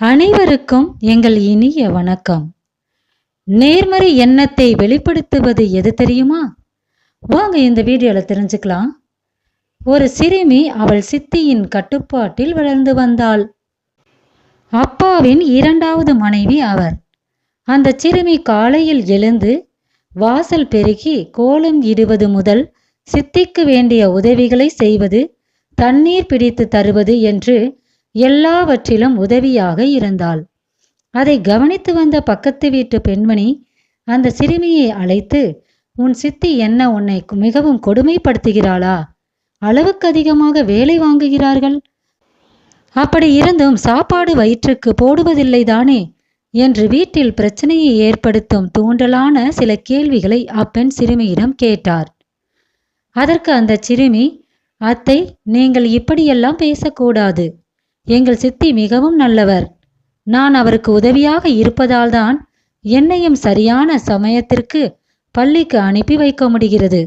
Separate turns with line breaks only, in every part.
அனைவருக்கும் எங்கள் இனிய வணக்கம். நேர்மறை எண்ணத்தை வெளிப்படுத்துவது எது தெரியுமா? வாங்க இந்த வீடியோவில் தெரிஞ்சுக்கலாம். ஒரு சிறுமி அவள் சித்தியின் கட்டுப்பாட்டில் வளர்ந்து வந்தாள். அப்பாவின் இரண்டாவது மனைவி அவர். அந்த சிறுமி காலையில் எழுந்து வாசல் பெருகி கோலம் இடுவது முதல் சித்திக்கு வேண்டிய உதவிகளை செய்வது தண்ணீர் பிடித்து தருவது என்று எல்லாவற்றிலும் உதவியாக இருந்தாள். அதை கவனித்து வந்த பக்கத்து வீட்டு பெண்மணி அந்த சிறுமியை அழைத்து உன் சித்தி என்ன உன்னை மிகவும் கொடுமைப்படுத்துகிறாளா? அளவுக்கு அதிகமாக வேலை வாங்குகிறார்கள்? அப்படி இருந்தும் சாப்பாடு வயிற்றுக்கு போடுவதில்லை தானே என்று வீட்டில் பிரச்சனையை ஏற்படுத்தும் தூண்டலான சில கேள்விகளை அப்பெண் சிறுமியிடம் கேட்டார். அதற்கு அந்த சிறுமி அத்தை நீங்கள் இப்படியெல்லாம் பேசக்கூடாது. எங்கள் சித்தி மிகவும் நல்லவர். நான் அவருக்கு உதவியாக இருப்பதால்தான் என்னையும் சரியான சமயத்திற்கு பள்ளிக்கு அனுப்பி வைக்க முடிகிறது.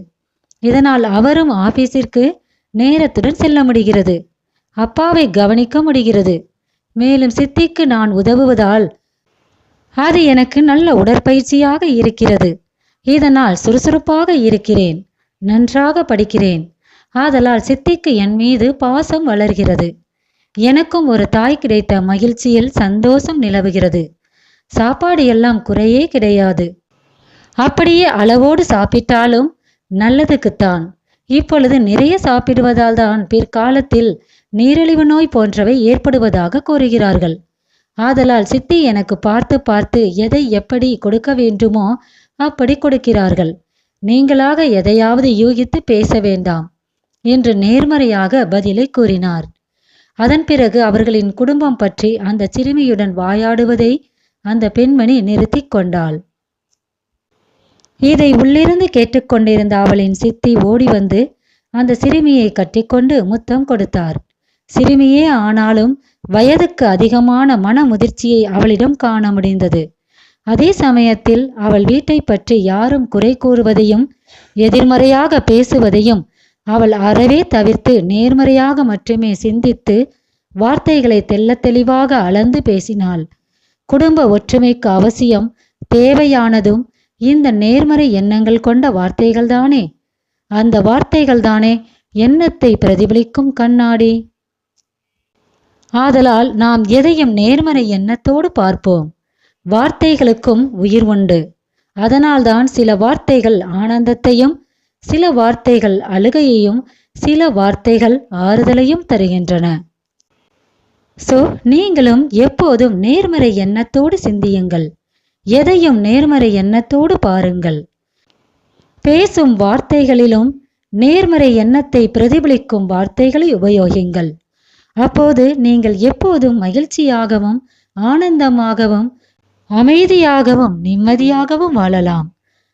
இதனால் அவரும் ஆபீஸிற்கு நேரத்துடன் செல்ல முடிகிறது. அப்பாவை கவனிக்க முடிகிறது. மேலும் சித்திக்கு நான் உதவுவதால் அது எனக்கு நல்ல உடற்பயிற்சியாக இருக்கிறது. இதனால் சுறுசுறுப்பாக இருக்கிறேன். நன்றாக படிக்கிறேன். ஆதலால் சித்திக்கு என் மீது பாசம் வளர்கிறது. எனக்கும் ஒரு தாய் கிடைத்த மகிழ்ச்சியில் சந்தோஷம் நிலவுகிறது. சாப்பாடு எல்லாம் குறையே கிடையாது. அப்படியே அளவோடு சாப்பிட்டாலும் நல்லதுக்குத்தான் இப்பொழுது நிறைய சாப்பிடுவதால் தான் பிற்காலத்தில் நீரிழிவு நோய் போன்றவை ஏற்படுவதாக கூறுகிறார்கள். ஆதலால் சித்தி எனக்கு பார்த்து பார்த்து எதை எப்படி கொடுக்க வேண்டுமோ அப்படி கொடுக்கிறார்கள். நீங்களாக எதையாவது யூகித்து பேச வேண்டாம் என்று நேர்மறையாக பதிலை கூறினார். அதன் பிறகு அவர்களின் குடும்பம் பற்றி அந்த சிறுமியுடன் வாயாடுவதை அந்த பெண்மணி நிறுத்தி கொண்டாள். இதை உள்ளிருந்து கேட்டுக்கொண்டிருந்த அவளின் சித்தி ஓடி வந்து அந்த சிறுமியை கட்டிக்கொண்டு முத்தம் கொடுத்தார். சிறுமியே ஆனாலும் வயதுக்கு அதிகமான மன முதிர்ச்சியை அவளிடம் காண முடிந்தது. அதே சமயத்தில் அவள் வீட்டை பற்றி யாரும் குறை கூறுவதையும் எதிர்மறையாக பேசுவதையும் அவள் அறவே தவிர்த்து நேர்மறையாக மட்டுமே சிந்தித்து வார்த்தைகளை தெல்ல தெளிவாக அளந்து பேசினாள். குடும்ப ஒற்றுமைக்கு அவசியம் தேவையானதும் இந்த நேர்மறை எண்ணங்கள் கொண்ட வார்த்தைகள்தானே? அந்த வார்த்தைகள்தானே எண்ணத்தை பிரதிபலிக்கும் கண்ணாடி. ஆதலால் நாம் எதையும் நேர்மறை எண்ணத்தோடு பார்ப்போம். வார்த்தைகளுக்கும் உயிர் உண்டு. அதனால்தான் சில வார்த்தைகள் ஆனந்தத்தையும் சில வார்த்தைகள் அழுகையையும் சில வார்த்தைகள் ஆறுதலையும் தருகின்றன. சோ நீங்களும் எப்போதும் நேர்மறை எண்ணத்தோடு சிந்தியுங்கள். எதையும் நேர்மறை எண்ணத்தோடு பாருங்கள். பேசும் வார்த்தைகளிலும் நேர்மறை எண்ணத்தை பிரதிபலிக்கும் வார்த்தைகளை உபயோகிங்கள். அப்போது நீங்கள் எப்போதும் மகிழ்ச்சியாகவும் ஆனந்தமாகவும் அமைதியாகவும் நிம்மதியாகவும் வாழலாம்.